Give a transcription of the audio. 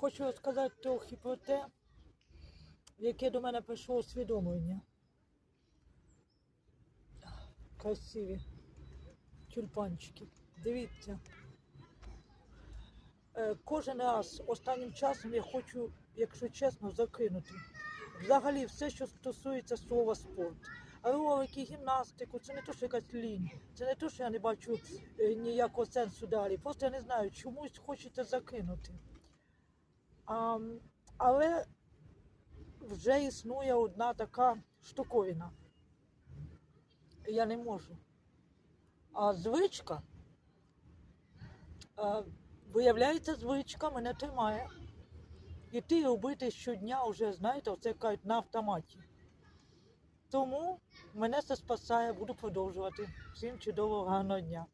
Хочу розказати трохи про те, яке до мене прийшло усвідомлення. Красиві тюльпанчики. Дивіться. Е, Кожен раз останнім часом я хочу, якщо чесно, закинути. Взагалі все, що стосується слова спорт. Ролики, гімнастику, це не то, що якась лінь, це не то, що я не бачу е, ніякого сенсу далі. Просто я не знаю, чомусь хочете закинути. Але вже існує одна така штуковина. Я не можу. А звичка, а, виявляється, звичка мене тримає. І робити щодня вже, знаєте, оце кажуть на автоматі. Тому мене це спасає, буду продовжувати. Всім чудового гарного дня.